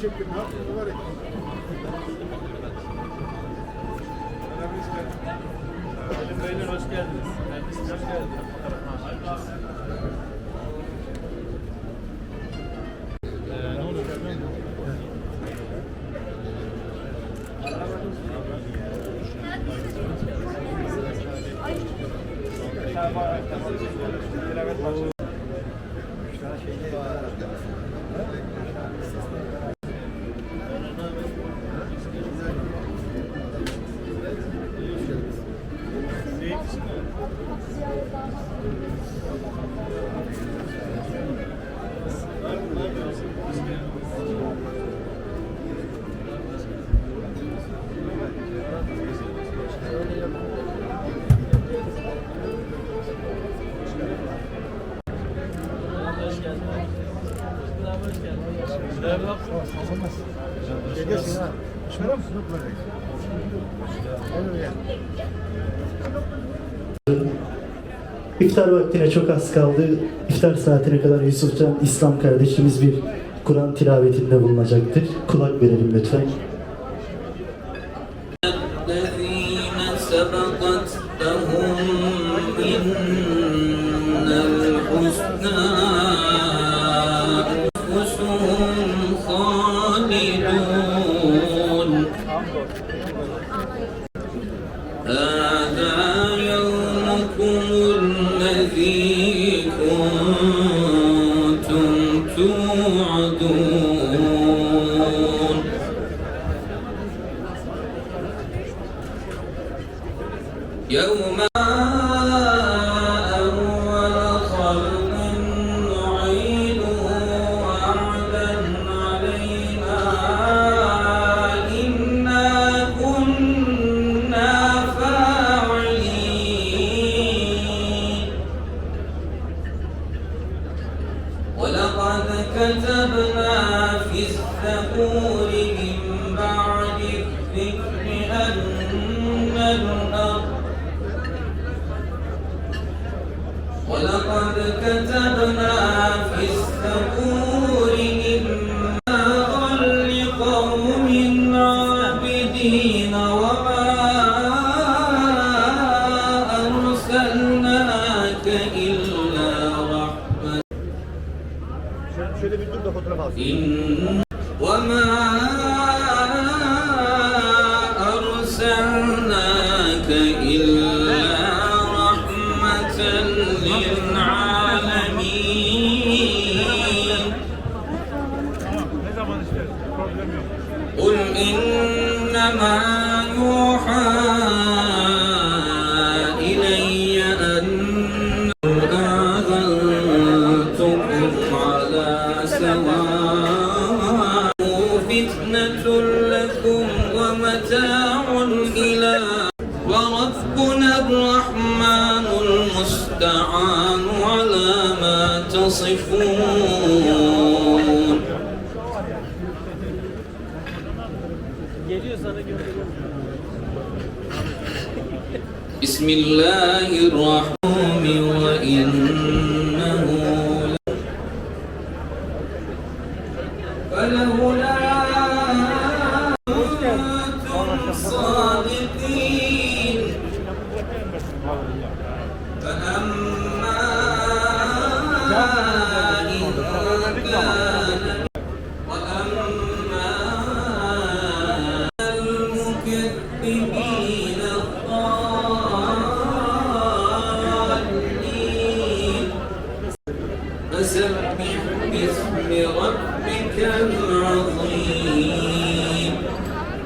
Teşekkürler. İftar vaktine çok az kaldı. İftar saatine kadar Yusufcan İslam kardeşimiz bir Kur'an tilavetinde bulunacaktır. Kulak verelim lütfen. هذا وما المستعان على ما تصفون بسم الله الرحمن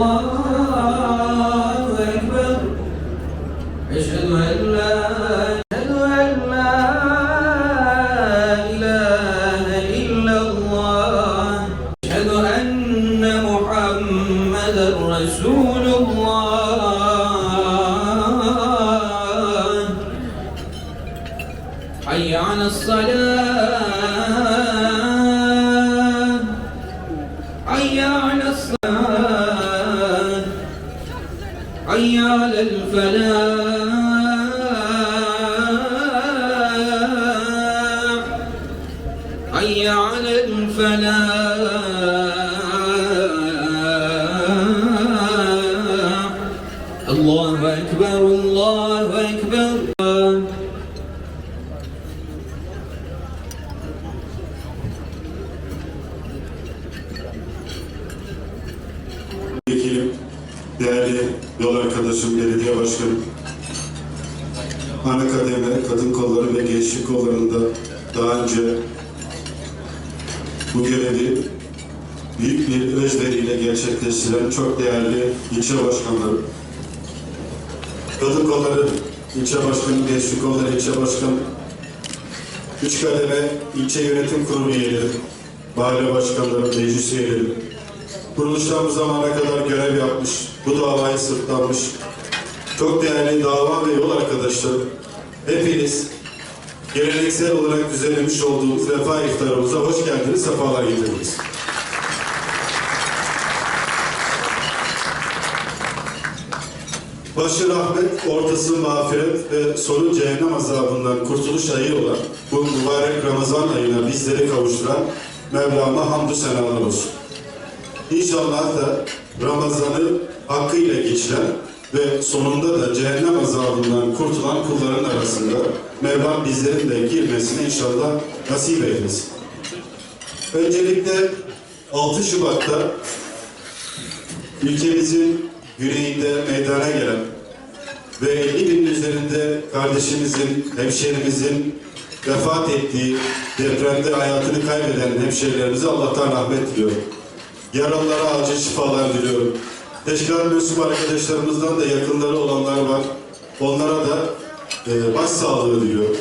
고마워 Allahu Ekber. Vekilim, değerli yol arkadaşım, belediye başkanım, ana kademe, kadın kolları ve gençlik kollarında daha önce bu görevi büyük bir özveriyle gerçekleştiren çok değerli ilçe başkanlarım, kadın kolları ilçe başkanı, gençlik kolları ilçe başkanı, üç kademe ilçe yönetim kurulu üyeleri, mahalle başkanları, meclis üyeleri, kuruluştan bu zamana kadar görev yapmış, bu davayı sırtlanmış, çok değerli dava ve yol arkadaşlarım, hepiniz geleneksel olarak düzenlemiş olduğumuz vefa iftarımıza hoş geldiniz, sefalar getirdiniz. Başı rahmet, ortası mağfiret ve sonu cehennem azabından kurtuluş ayı olan bu mübarek Ramazan ayına bizleri kavuşturan Mevlam'a hamdü senalar olsun. İnşallah da Ramazan'ı hakkıyla geçiren ve sonunda da cehennem azabından kurtulan kulların arasında Mevlam bizlerin de girmesini inşallah nasip eylesin. Öncelikle 6 Şubat'ta ülkemizin güneyinde meydana gelen ve 50 binin üzerinde kardeşimizin, hemşehrimizin vefat ettiği depremde hayatını kaybeden hemşehrilerimize Allah'tan rahmet diliyorum. Yaralılara acil şifalar diliyorum. Teşkilat mensup arkadaşlarımızdan da yakınları olanlar var. Onlara da e, başsağlığı diliyorum.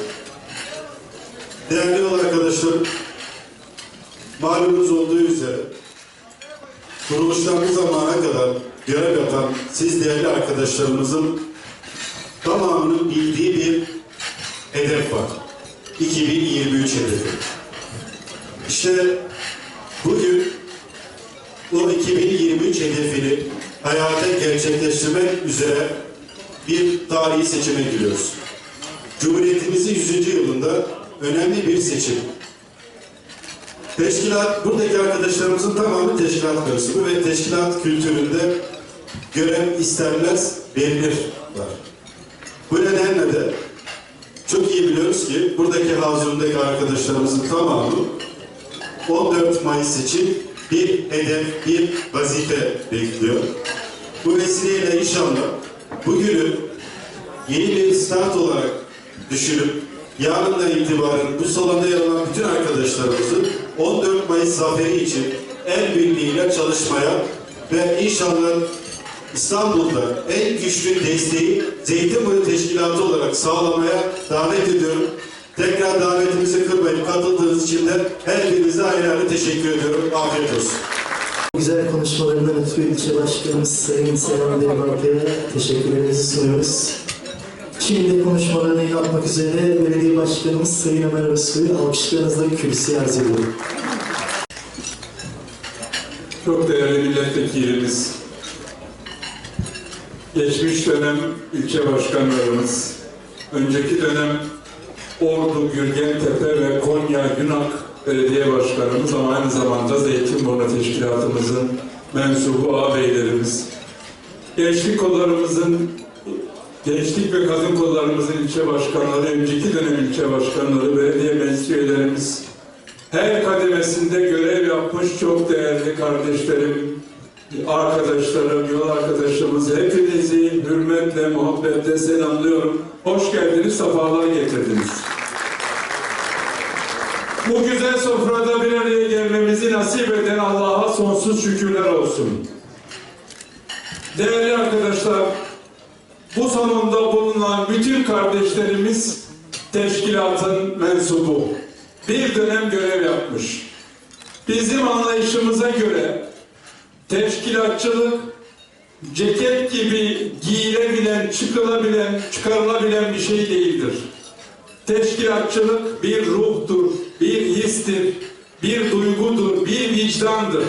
Değerli arkadaşlarım, malumunuz olduğu üzere kuruluştan bu zamana kadar görev yapan siz değerli arkadaşlarımızın tamamının bildiği bir hedef var. 2023 hedefi. İşte bugün bu 2023 hedefini hayata gerçekleştirmek üzere bir tarihi seçime giriyoruz. Cumhuriyetimizin 100. yılında önemli bir seçim. Teşkilat, buradaki arkadaşlarımızın tamamı teşkilat mensubu ve teşkilat kültüründe görev istermez verilir var. Bu nedenle de çok iyi biliyoruz ki buradaki hazırındaki arkadaşlarımızın tamamı 14 Mayıs için bir hedef, bir vazife bekliyor. Bu vesileyle inşallah bugünü yeni bir start olarak düşünüp yarından itibaren bu salonda yer alan bütün arkadaşlarımızı 14 Mayıs zaferi için el birliğiyle çalışmaya ve inşallah İstanbul'da en güçlü desteği Zeytinburnu Teşkilatı olarak sağlamaya davet ediyorum. Tekrar davetimizi kırmayıp katıldığınız için de her birinize ayrı ayrı teşekkür ediyorum. Afiyet olsun. Güzel konuşmalarından ötürü ilçe başkanımız Sayın Selahattin Bankaya teşekkürlerimizi sunuyoruz. Şimdi konuşmalarını yapmak üzere belediye başkanımız Sayın Ömer Özsoy'u alkışlarınızla kürsüye arz ediyorum. Çok değerli milletvekilimiz, geçmiş dönem ilçe başkanlarımız, önceki dönem Ordu, Gürgentepe ve Konya, Yunak belediye başkanımız ama aynı zamanda Zeytinburnu Teşkilatımızın mensubu ağabeylerimiz, gençlik kollarımızın, gençlik ve kadın kollarımızın ilçe başkanları, önceki dönem ilçe başkanları, belediye meclis üyelerimiz, her kademesinde görev yapmış çok değerli kardeşlerim, arkadaşlarım, yol arkadaşlarımız hepinizi hürmetle, muhabbetle selamlıyorum. Hoş geldiniz, sefalar getirdiniz. Bu güzel sofrada bir araya gelmemizi nasip eden Allah'a sonsuz şükürler olsun. Değerli arkadaşlar, bu salonda bulunan bütün kardeşlerimiz teşkilatın mensubu. Bir dönem görev yapmış. Bizim anlayışımıza göre teşkilatçılık ceket gibi giyilebilen, çıkılabilen, çıkarılabilen bir şey değildir. Teşkilatçılık bir ruhtur, bir histir, bir duygudur, bir vicdandır.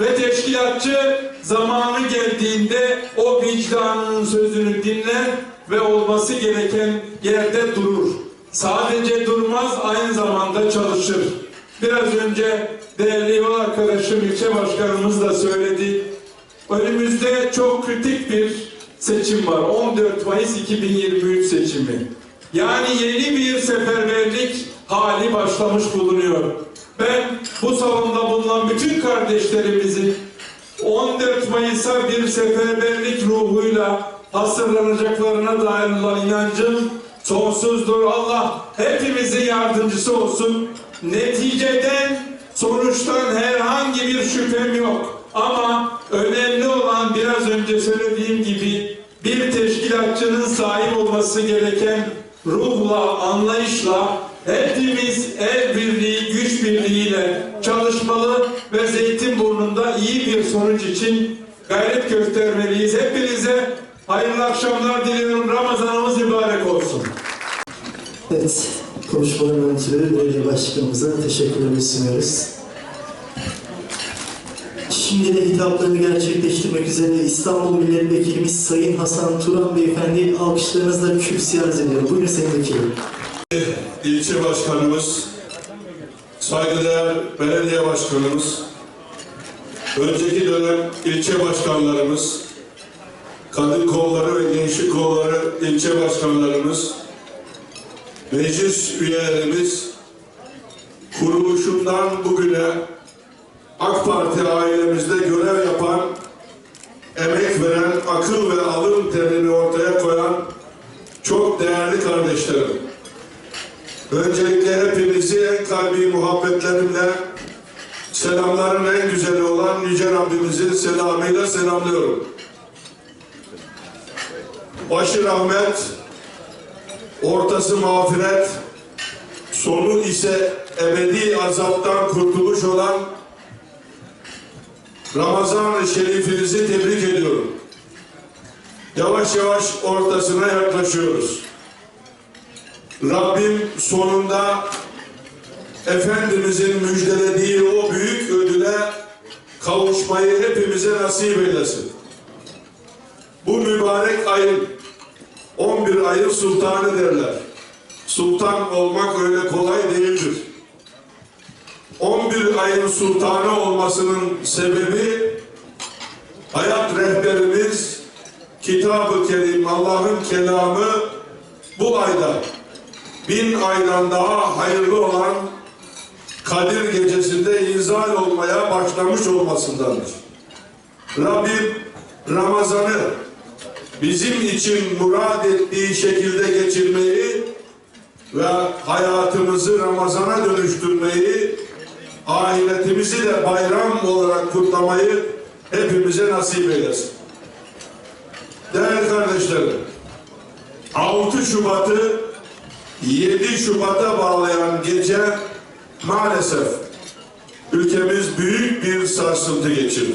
Ve teşkilatçı zamanı geldiğinde o vicdanının sözünü dinler ve olması gereken yerde durur. Sadece durmaz, aynı zamanda çalışır. Biraz önce değerli yol arkadaşım, ilçe başkanımız da söyledi. Önümüzde çok kritik bir seçim var. 14 Mayıs 2023 seçimi. Yani yeni bir seferberlik hali başlamış bulunuyor. Ben bu salonda bulunan bütün kardeşlerimizi 14 Mayıs'a bir seferberlik ruhuyla hazırlanacaklarına dair olan inancım sonsuzdur. Allah hepimizin yardımcısı olsun. Neticeden, sonuçtan herhangi bir şüphem yok. Ama önemli olan biraz önce söylediğim gibi bir teşkilatçının sahip olması gereken ruhla, anlayışla hepimiz el birliği, güç birliğiyle çalışmalı ve Zeytinburnu'nda iyi bir sonuç için gayret göstermeliyiz. Hepinize hayırlı akşamlar diliyorum. Ramazanımız mübarek olsun. Evet, konuşmaların ötürü belediye başkanımıza teşekkürlerimi sunuyoruz. Şimdi de hitaplarını gerçekleştirmek üzere İstanbul Milletvekilimiz Sayın Hasan Turan Beyefendi alkışlarınızla kürsüye arz ediyorum. Buyurun Sayın Vekilim. ilçe başkanımız, saygıdeğer belediye başkanımız, önceki dönem ilçe başkanlarımız, kadın kolları ve gençlik kolları ilçe başkanlarımız, meclis üyelerimiz, kuruluşundan bugüne AK Parti ailemizde görev yapan, emek veren, akıl ve alın terini ortaya koyan çok değerli kardeşlerim. Öncelikle hepinizi en kalbi muhabbetlerimle selamların en güzeli olan Yüce Rabbimizin selamıyla selamlıyorum. Başı rahmet, ortası mağfiret, sonu ise ebedi azaptan kurtuluş olan Ramazan-ı Şerifinizi tebrik ediyorum. Yavaş yavaş ortasına yaklaşıyoruz. Rabbim sonunda Efendimizin müjdelediği o büyük ödüle kavuşmayı hepimize nasip eylesin. Bu mübarek ayın 11 ayın sultanı derler. Sultan olmak öyle kolay değildir. 11 ayın sultanı olmasının sebebi hayat rehberimiz Kitab-ı Kerim Allah'ın kelamı bu ayda bin aydan daha hayırlı olan Kadir gecesinde inzal olmaya başlamış olmasındandır. Rabbim Ramazan'ı bizim için murad ettiği şekilde geçirmeyi ve hayatımızı Ramazan'a dönüştürmeyi, ahiretimizi de bayram olarak kutlamayı hepimize nasip eylesin. Değerli kardeşlerim, 6 Şubat'ı 7 Şubat'a bağlayan gece maalesef ülkemiz büyük bir sarsıntı geçirdi.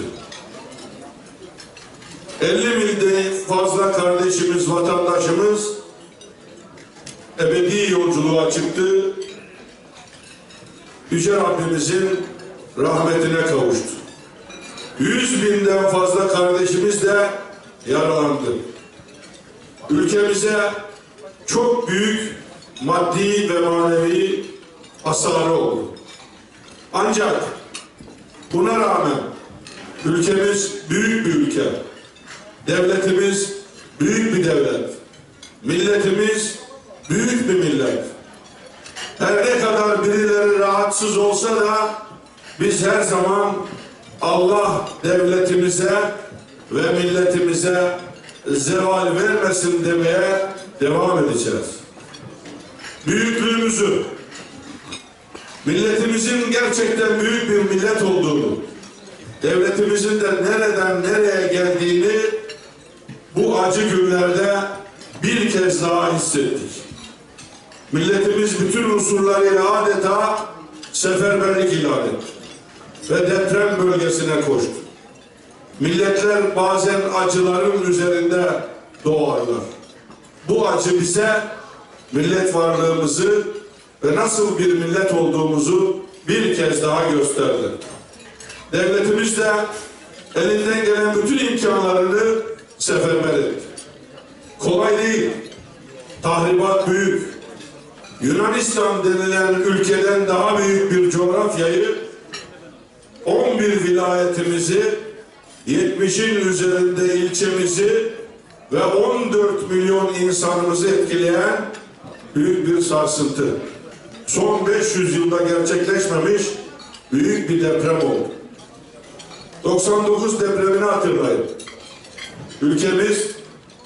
50 milde fazla kardeşimiz, vatandaşımız ebedi yolculuğa çıktı. Yüce Rabbimizin rahmetine kavuştu. 100 binden fazla kardeşimiz de yaralandı. Ülkemize çok büyük maddi ve manevi hasarı oldu. Ancak buna rağmen ülkemiz büyük bir ülke. Devletimiz büyük bir devlet. Milletimiz büyük bir millet. Her ne kadar birileri rahatsız olsa da biz her zaman Allah devletimize ve milletimize zeval vermesin demeye devam edeceğiz. Büyüklüğümüzü, milletimizin gerçekten büyük bir millet olduğunu, devletimizin de nereden nereye geldiğini bu acı günlerde bir kez daha hissettik. Milletimiz bütün unsurlarıyla adeta seferberlik ilan etti ve deprem bölgesine koştu. Milletler bazen acıların üzerinde doğarlar. Bu acı bize millet varlığımızı ve nasıl bir millet olduğumuzu bir kez daha gösterdi. Devletimiz de elinden gelen bütün imkanlarını seferber etti. Kolay değil. Tahribat büyük. Yunanistan denilen ülkeden daha büyük bir coğrafyayı 11 vilayetimizi 70'in üzerinde ilçemizi ve 14 milyon insanımızı etkileyen büyük bir sarsıntı. Son 500 yılda gerçekleşmemiş büyük bir deprem oldu. 99 depremini hatırlayın. Ülkemiz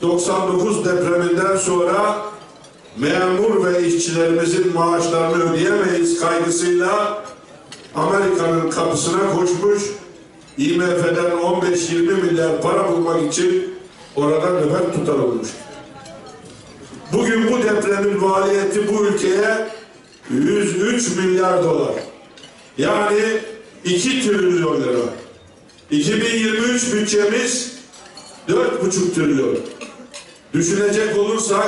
99 depreminden sonra memur ve işçilerimizin maaşlarını ödeyemeyiz kaygısıyla Amerika'nın kapısına koşmuş IMF'den 15-20 milyar para bulmak için oradan nöbet tutarılmış. Bugün bu depremin maliyeti bu ülkeye 103 milyar dolar. Yani 2 trilyon lira. 2023 bütçemiz 4,5 trilyon. Düşünecek olursak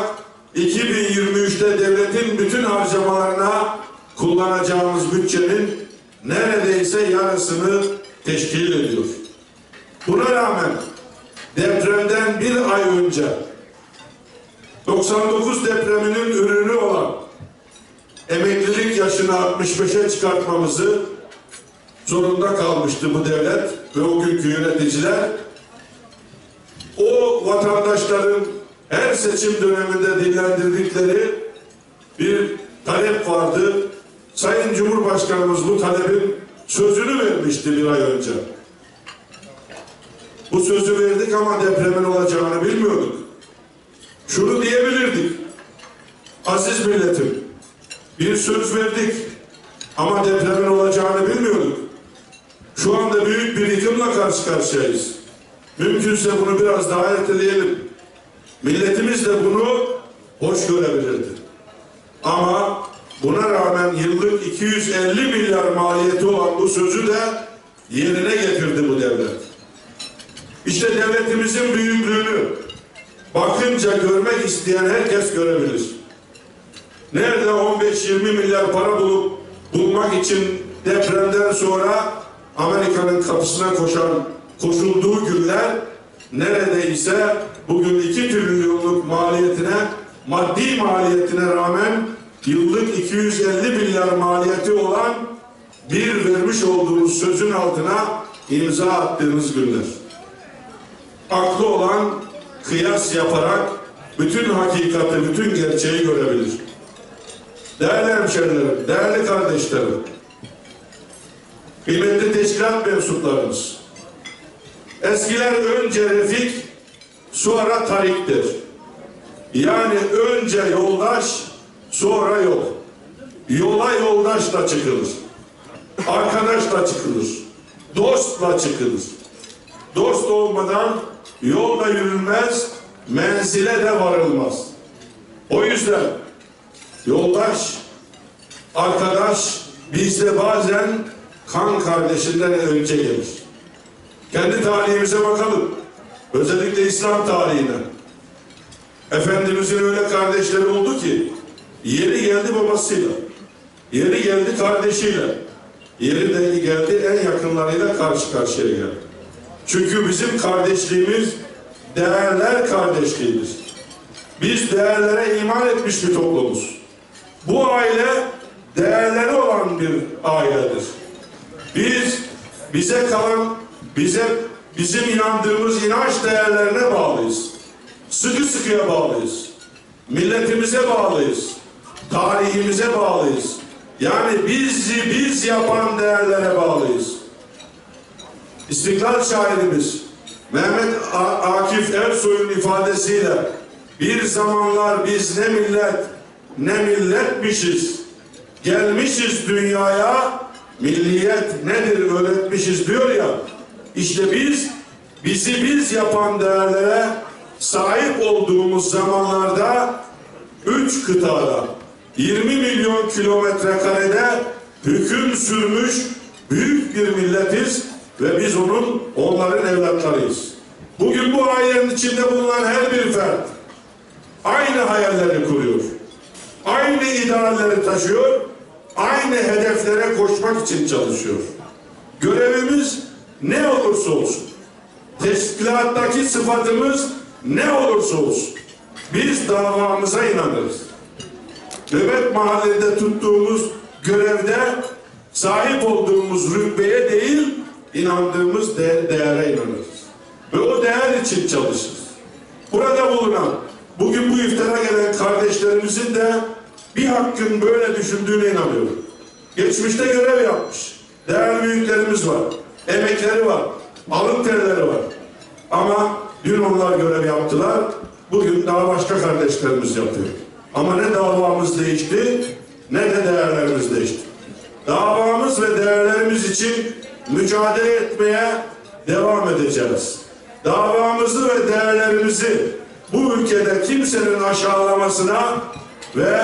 2023'te devletin bütün harcamalarına kullanacağımız bütçenin neredeyse yarısını teşkil ediyor. Buna rağmen depremden bir ay önce 99 depreminin ürünü olan emeklilik yaşını 65'e çıkartmamızı zorunda kalmıştı bu devlet ve o günkü yöneticiler. Vatandaşların her seçim döneminde dillendirdikleri bir talep vardı. Sayın Cumhurbaşkanımız bu talebin sözünü vermişti bir ay önce. Bu sözü verdik ama depremin olacağını bilmiyorduk. Şunu diyebilirdik. Aziz milletim, bir söz verdik ama depremin olacağını bilmiyorduk. Şu anda büyük bir yıkımla karşı karşıyayız. Mümkünse bunu biraz daha erteleyelim. Milletimiz de bunu hoş görebilirdi. Ama buna rağmen yıllık 250 milyar maliyeti olan bu sözü de yerine getirdi bu devlet. İşte devletimizin büyüklüğünü bakınca görmek isteyen herkes görebilir. Nerede 15-20 milyar para bulup bulmak için depremden sonra Amerika'nın kapısına koşan koşulduğu günler neredeyse bugün 2 trilyonluk maliyetine maddi maliyetine rağmen yıllık 250 milyar maliyeti olan bir vermiş olduğunuz sözün altına imza attığınız günler. Aklı olan kıyas yaparak bütün hakikati, bütün gerçeği görebilir. Değerli hemşerilerim, değerli kardeşlerim, kıymetli teşkilat mensuplarımız, eskiler önce refik, sonra tariktir. Yani önce yoldaş, sonra yol. Yola yoldaşla çıkılır. Arkadaşla çıkılır. Dostla çıkılır. Dost olmadan yolda yürünmez, menzile de varılmaz. O yüzden yoldaş, arkadaş bizde bazen kan kardeşinden önce gelir. Kendi tarihimize bakalım. Özellikle İslam tarihine. Efendimizin öyle kardeşleri oldu ki yeri geldi babasıyla, yeri geldi kardeşiyle, yeri de geldi en yakınlarıyla karşı karşıya geldi. Çünkü bizim kardeşliğimiz değerler kardeşliğidir. Biz değerlere iman etmiş bir toplumuz. Bu aile değerleri olan bir ailedir. Biz bize kalan, bize bizim inandığımız inanç değerlerine bağlıyız. Sıkı sıkıya bağlıyız. Milletimize bağlıyız. Tarihimize bağlıyız. Yani bizi biz yapan değerlere bağlıyız. İstiklal şairimiz Mehmet Akif Ersoy'un ifadesiyle bir zamanlar biz ne millet ne milletmişiz. Gelmişiz dünyaya milliyet nedir öğretmişiz diyor ya. İşte biz bizi biz yapan değerlere sahip olduğumuz zamanlarda üç kıtada 20 milyon kilometre karede hüküm sürmüş büyük bir milletiz ve biz onun onların evlatlarıyız. Bugün bu ailenin içinde bulunan her bir fert aynı hayalleri kuruyor. Aynı idealleri taşıyor. Aynı hedeflere koşmak için çalışıyor. Görevimiz ne olursa olsun. Teşkilattaki sıfatımız ne olursa olsun. Biz davamıza inanırız. Nöbet mahallinde tuttuğumuz görevde sahip olduğumuz rütbeye değil, inandığımız de- değere inanırız. Ve o değer için çalışırız. Burada bulunan, bugün bu iftara gelen kardeşlerimizin de bir hakkın böyle düşündüğüne inanıyorum. Geçmişte görev yapmış. Değerli büyüklerimiz var. Emekleri var. Alın terleri var. Ama dün onlar görev yaptılar. Bugün daha başka kardeşlerimiz yapıyor. Ama ne davamız değişti ne de değerlerimiz değişti. Davamız ve değerlerimiz için mücadele etmeye devam edeceğiz. Davamızı ve değerlerimizi bu ülkede kimsenin aşağılamasına ve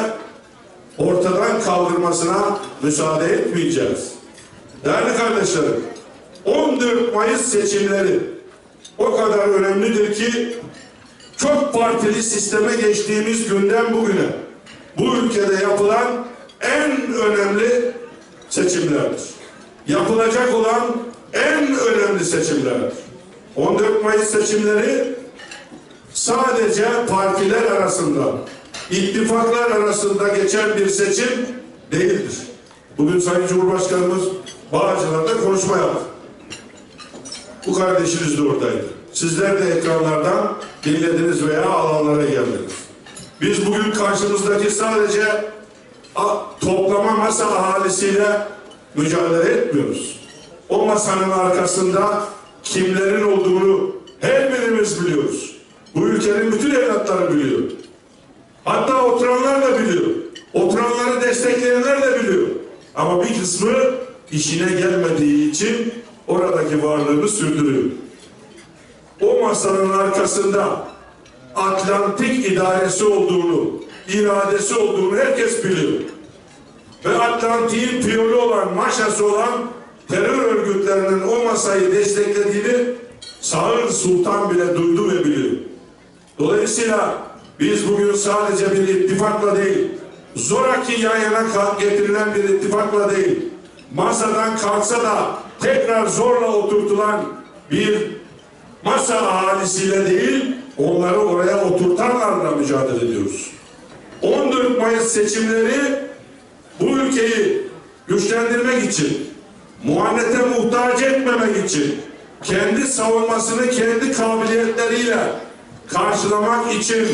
ortadan kaldırmasına müsaade etmeyeceğiz. Değerli kardeşlerim, 14 Mayıs seçimleri o kadar önemlidir ki çok partili sisteme geçtiğimiz günden bugüne bu ülkede yapılan en önemli seçimlerdir. Yapılacak olan en önemli seçimlerdir. 14 Mayıs seçimleri sadece partiler arasında, ittifaklar arasında geçen bir seçim değildir. Bugün Sayın Cumhurbaşkanımız Bağcılar'da konuşma yaptı. Bu kardeşiniz de oradaydı. Sizler de ekranlardan dinlediniz veya alanlara geldiniz. Biz bugün karşımızdaki sadece toplama masa ahalisiyle mücadele etmiyoruz. O masanın arkasında kimlerin olduğunu her birimiz biliyoruz. Bu ülkenin bütün evlatları biliyor. Hatta oturanlar da biliyor. Oturanları destekleyenler de biliyor. Ama bir kısmı işine gelmediği için oradaki varlığını sürdürüyor. O masanın arkasında Atlantik idaresi olduğunu, iradesi olduğunu herkes biliyor. Ve Atlantik'in piyonu olan, maşası olan terör örgütlerinin o masayı desteklediğini Sağır Sultan bile duydu ve biliyor. Dolayısıyla biz bugün sadece bir ittifakla değil, zoraki yan yana getirilen bir ittifakla değil, masadan kalksa da tekrar zorla oturtulan bir masa ahalisiyle değil, onları oraya oturtanlarla mücadele ediyoruz. 14 Mayıs seçimleri bu ülkeyi güçlendirmek için, muhannete muhtaç etmemek için, kendi savunmasını kendi kabiliyetleriyle karşılamak için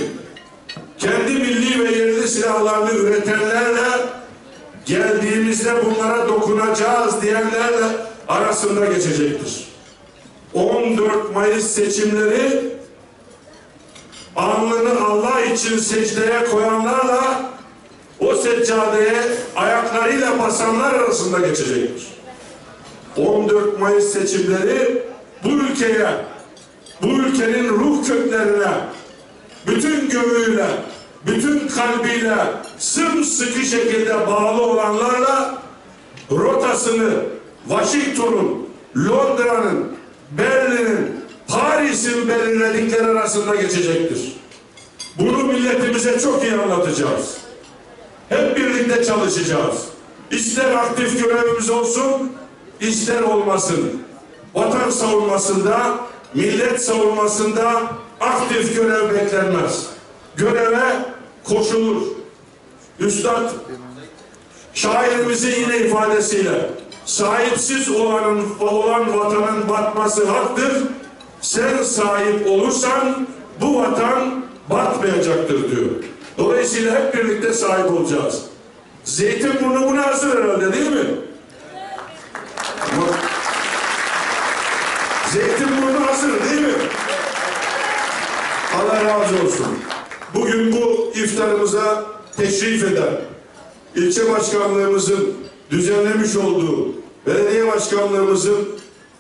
kendi milli ve yerli silahlarını üretenlerle geldiğimizde bunlara dokunacağız diyenlerle arasında geçecektir. 14 Mayıs seçimleri alnını Allah için secdeye koyanlarla o seccadeye ayaklarıyla basanlar arasında geçecektir. 14 Mayıs seçimleri bu ülkeye, bu ülkenin ruh köklerine, bütün göğüyle, bütün kalbiyle sımsıkı şekilde bağlı olanlarla rotasını Washington'un, Londra'nın, Berlin'in, Paris'in belirledikleri arasında geçecektir. Bunu milletimize çok iyi anlatacağız. Hep birlikte çalışacağız. İster aktif görevimiz olsun, ister olmasın. Vatan savunmasında, millet savunmasında aktif görev beklenmez. Göreve koşulur. Üstad şairimizin yine ifadesiyle sahipsiz olanın olan vatanın batması haktır. Sen sahip olursan bu vatan batmayacaktır diyor. Dolayısıyla hep birlikte sahip olacağız. Zeytinburnu buna hazır herhalde değil mi? Ama Zeytinburnu hazır değil mi? Allah razı olsun. Bugün bu iftarımıza teşrif eden ilçe başkanlığımızın düzenlemiş olduğu belediye başkanlığımızın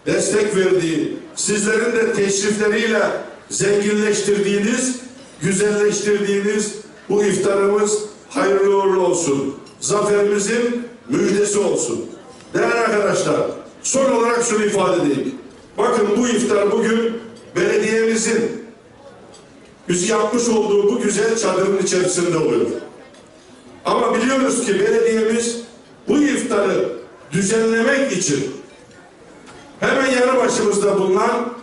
destek verdiği, sizlerin de teşrifleriyle zenginleştirdiğiniz, güzelleştirdiğiniz bu iftarımız hayırlı uğurlu olsun. Zaferimizin müjdesi olsun. Değerli arkadaşlar, son olarak şunu ifade edeyim. Bakın bu iftar bugün belediyemizin biz yapmış olduğu bu güzel çadırın içerisinde oluyor. Ama biliyoruz ki belediyemiz bu iftarı düzenlemek için hemen yanı başımızda bulunan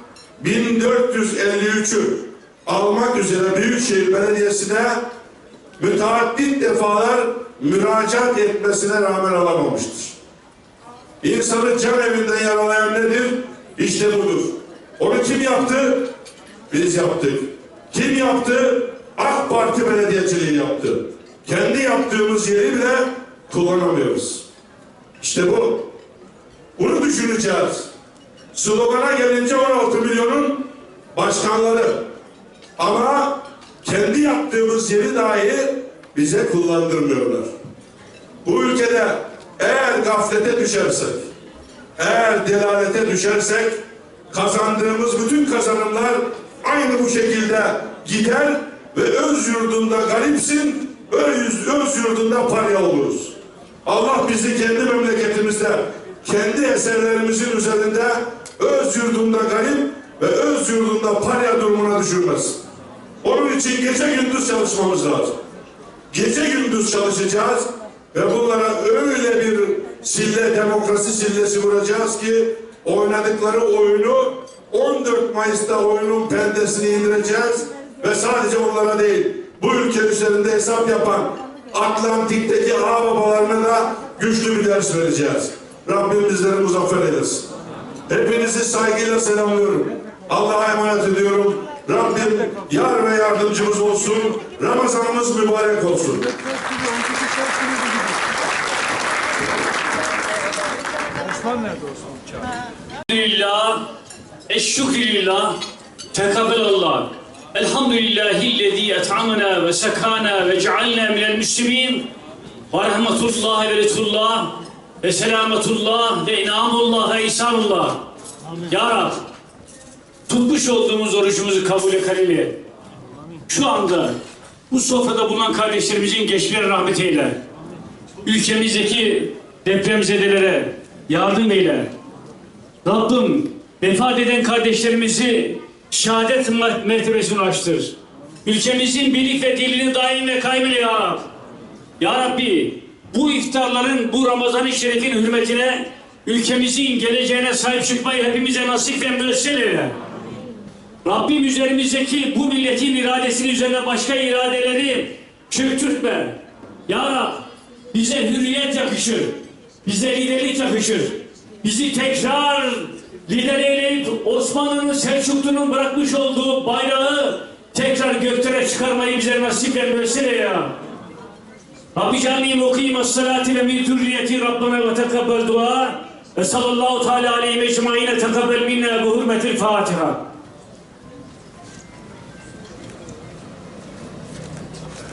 1453'ü almak üzere Büyükşehir Belediyesi'ne müteaddit defalar müracaat etmesine rağmen alamamıştır. İnsanı can evinden yaralayan nedir? İşte budur. Onu kim yaptı? Biz yaptık. Kim yaptı? AK Parti belediyeciliği yaptı. Kendi yaptığımız yeri bile kullanamıyoruz. İşte bu. Bunu düşüneceğiz. Slogana gelince 16 milyonun başkanları. Ama kendi yaptığımız yeri dahi bize kullandırmıyorlar. Bu ülkede eğer gaflete düşersek, eğer delalete düşersek kazandığımız bütün kazanımlar aynı bu şekilde gider ve öz yurdunda garipsin, öz, öz yurdunda parya oluruz. Allah bizi kendi memleketimizde, kendi eserlerimizin üzerinde öz yurdunda garip ve öz yurdunda parya durumuna düşürmez. Onun için gece gündüz çalışmamız lazım. Gece gündüz çalışacağız ve bunlara öyle bir sille, demokrasi sillesi vuracağız ki oynadıkları oyunu 14 Mayıs'ta oyunun perdesini indireceğiz ve sadece onlara değil bu ülke üzerinde hesap yapan Atlantik'teki ağababalarına da güçlü bir ders vereceğiz. Rabbim bizleri muzaffer eylesin. Hepinizi saygıyla selamlıyorum. Allah'a emanet ediyorum. Rabbim yar ve yardımcımız olsun. Ramazanımız mübarek olsun. Osman nerede Osman? Elhamdülillah, eşşükrülillah, tekabbelallah. Elhamdülillahillezî et'amena ve sekana ve cealna minel müslimin ve rahmetullah ve retullah ve selametullah ve inamullah ve ihsanullah. Ya Rab, tutmuş olduğumuz orucumuzu kabul eyle. Şu anda bu sofrada bulunan kardeşlerimizin geçmişlerine rahmet eyle. Ülkemizdeki depremzedelere yardım eyle. Rabbim vefat eden kardeşlerimizi şehadet mer- mertebesine ulaştır. Ülkemizin birlik ve dilini daim ve eyle ya Rab. Ya Rabbi bu iftarların bu Ramazan-ı Şerif'in hürmetine ülkemizin geleceğine sahip çıkmayı hepimize nasip ve müessel eyle. Rabbim üzerimizdeki bu milletin iradesinin üzerine başka iradeleri çöktürtme. Ya Rab bize hürriyet yakışır. Bize liderlik yakışır. Bizi tekrar lider eyleyip Osmanlı'nın Selçuklu'nun bırakmış olduğu bayrağı tekrar göklere çıkarmayı bize nasip ve müessele ya. Rabbi cani mukime salati ve min zürriyeti Rabbana ve tekabbel dua ve sallallahu teala aleyhi mecmaine tekabbel minna bi hurmetil Fatiha.